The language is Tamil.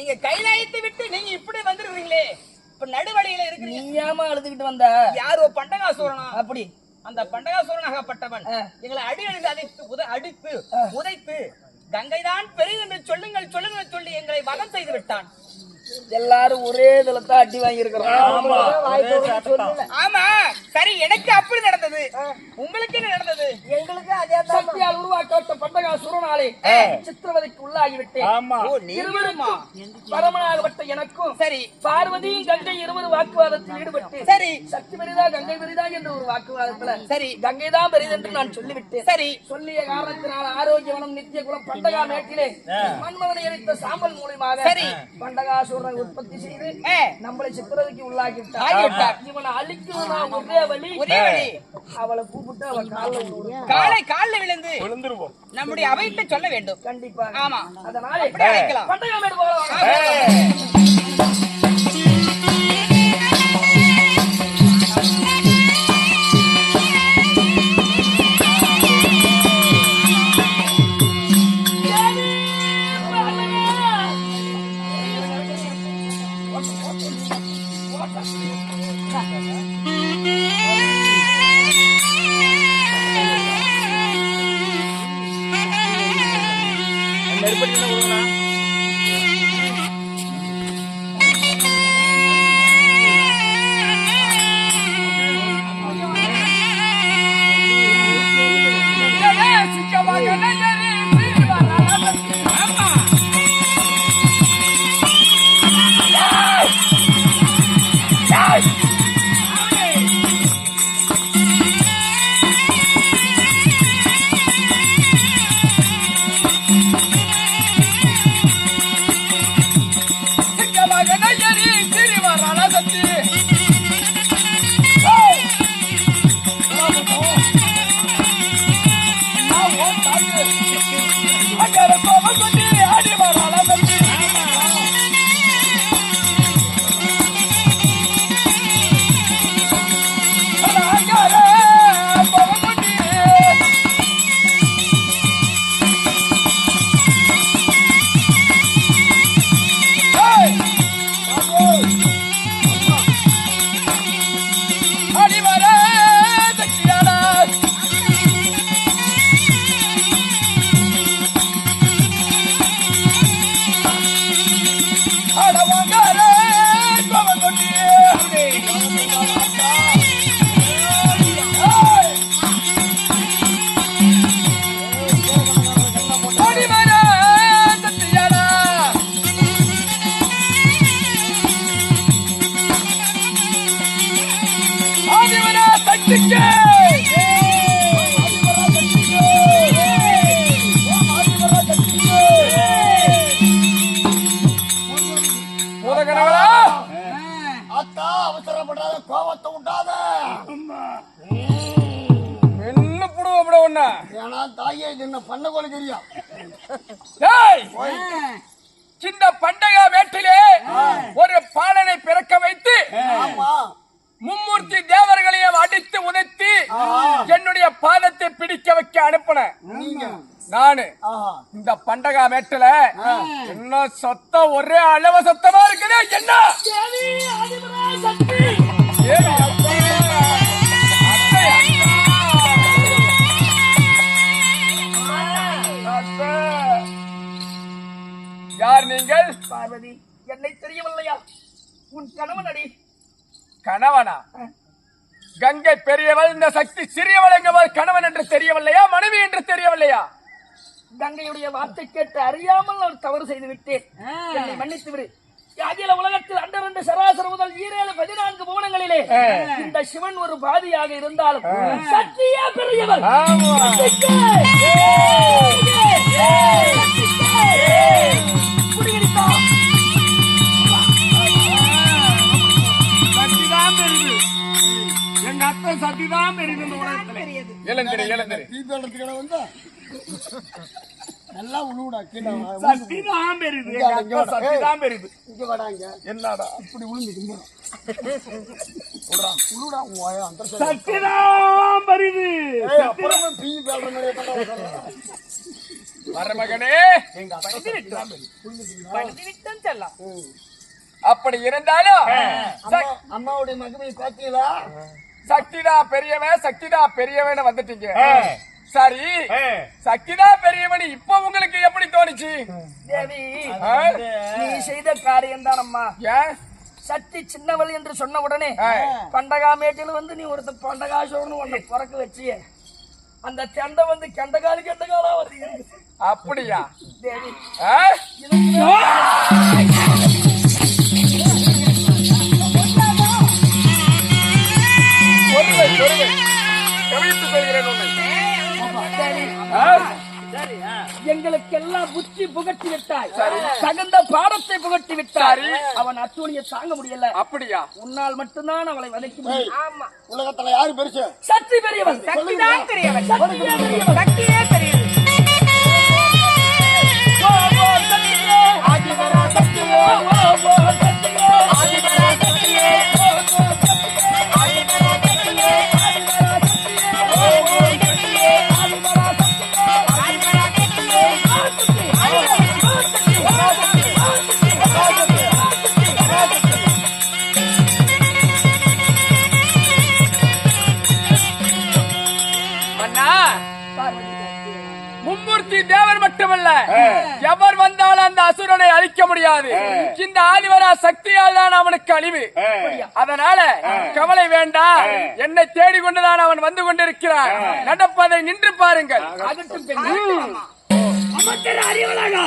நீங்க கைலாயத்தை விட்டு நீங்க இப்படி வந்துருக்கீங்களே இப்ப நடுவழியில இருக்கிறீங்க. நீ ஏமா அழுதுகிட்டு வந்த? யாரோ பண்டகாசூரனா? அப்படி. அந்த பண்டகாசூரனாகப்பட்டவன். எங்களை அடி அடிந்து அதைத்து உத அடித்து உதைத்து கங்கைதான் பெரியது என்று சொல்லுங்கள் சொல்லுங்கள் சொல்லி எங்களை வதம் செய்து விட்டான். எல்லாரும் ஒரே இதுல தான் அடி வாங்கி இருக்கிறோம் ஆமா சரி எனக்கு அப்படி நடந்தது உங்களுக்கு என்ன நடந்தது எங்களுக்கு அதே தான் சக்தியால் உருவாக்கப்பட்ட சுரனாலே சித்திரவதைக்கு உள்ளாகிவிட்டேன். பரமனாகப்பட்ட எனக்கும் சரி. பார்வதியும் கங்கை இருவர் வாக்குவாதத்தில் ஈடுபட்டு சரி. சக்தி பெரிதா கங்கை பெரிதா என்ற ஒரு வாக்குவாதத்துல சரி. கங்கை தான் பெரிது என்று நான் சொல்லிவிட்டேன். சரி. சொல்லிய காரணத்தினால் ஆரோக்கியவனம் நித்திய குலம் பண்டகா மேட்டிலே மன்மதனை எரித்த சாம்பல் மூலியமாக சரி. பண்டகாசூரனை உற்பத்தி செய்து நம்மளை சித்திரதைக்கு உள்ளாகி விட்டார். இவனை அழிக்கிறதா ஒரே வழி. ஒரே வழி. அவளை கூப்பிட்டு அவள் காலில் விழுந்து காலை காலில் விழுந்து விழுந்துருவோம். நம்முடைய அவையிட்ட சொல்ல வேண்டும். கண்டிப்பாக ஆமா. அதனால அப்படியே அழைக்கலாம். நெருப்படி என்ன ஏன்னா தாயே என்ன பண்ண கொலை இந்த பண்டகா வேட்டிலே ஒரு பாலனை பிறக்க வைத்து மும்மூர்த்தி தேவர்களையும் அடித்து உதைத்து என்னுடைய பாதத்தை பிடிக்க வைக்க அனுப்புனேன் நீங்க. நானு. இந்த பண்டகா மேட்டுல என்ன சத்தம் ஒரே அளவு சத்தமா இருக்குது என்ன? யார் நீங்கள்? பார்வதி என்னை தெரியவில்லையா? உன் கணவன் அடி. கணவனா? கங்கை பெரியவள் இந்த சக்தி சிறியவள் எங்கவள் கணவன் என்று தெரியவில்லையா? மனைவி என்று தெரியவில்லையா? கங்கையுடைய வார்த்தை கேட்டு அறியாமல் நான் தவறு செய்து விட்டேன். என்னை மன்னித்து விடு. அகில உலகத்தில் அண்டரண்டு சராசர முதல் ஈரேழு பதினான்கு புவனங்களிலே இந்த சிவன் ஒரு பாதியாக இருந்தாலும் சக்தியா பெரியவர் அத்தை சக்திதான் பெரிது இந்த உலகத்துல. இளந்திரி இளந்திரி. தீ தோட்டத்துக்கு வந்து நல்லா உழுவுடா கீழே சக்திதான் பெரிது எங்க அத்தை சக்திதான் பெரிது இங்க வாடாங்க என்னடா? இப்படி உளுந்து கும்பிடும் விடுறா உழுடா உன் அந்த அப்புறமா பீ பேடுற. மருமகனே எங்க? பண்ணிவிட்டேன் செல்லம் அப்படி இருந்தாலும் அம்மா அம்மாவுடைய மகிமையை பார்த்தீங்களா சக்திதா பெரியவன் சக்திதா பெரியவன் வந்துட்டீங்க. சரி. சக்திதா பெரியவன் இப்ப உங்களுக்கு எப்படி தோணுச்சு? தேவி? நீ செய்த காரியம் தான் அம்மா ஏன் சக்தி சின்னவள் என்று சொன்ன உடனே. பண்டகாமேட்டில் வந்து நீ ஒருத்த பண்டகாசோன்னு ஒன்ன பிறக்க வச்சிய. அந்த கெண்டை வந்து கெண்டகாலு கெண்டகாலா வருது. அப்படியா? தேவி எங்களுக்கெல்லாம் புத்தி புகட்டி விட்டாய். தகுந்த பாடத்தை புகட்டி விட்டாய். சரி. அவன் அத்துணியை தாங்க முடியல. அப்படியா? உன்னால் மட்டும்தான் அவளை வதைக்க முடியும். ஆமா. உலகத்துல யாரு பெருசு? சக்தி பெரியவன். சக்தி தான் பெரியவன். மட்டுமல்ல எவர் வந்தாலும் அந்த அசுரனை அழிக்க முடியாது. இந்த ஆதிவரா சக்தியால் தான் அவனுக்கு அழிவு. அதனால கவலை வேண்டாம் என்னை தேடிக்கொண்டுதான் அவன் வந்து கொண்டிருக்கிறான். நடப்பதை நின்று பாருங்கள். அறிவழகா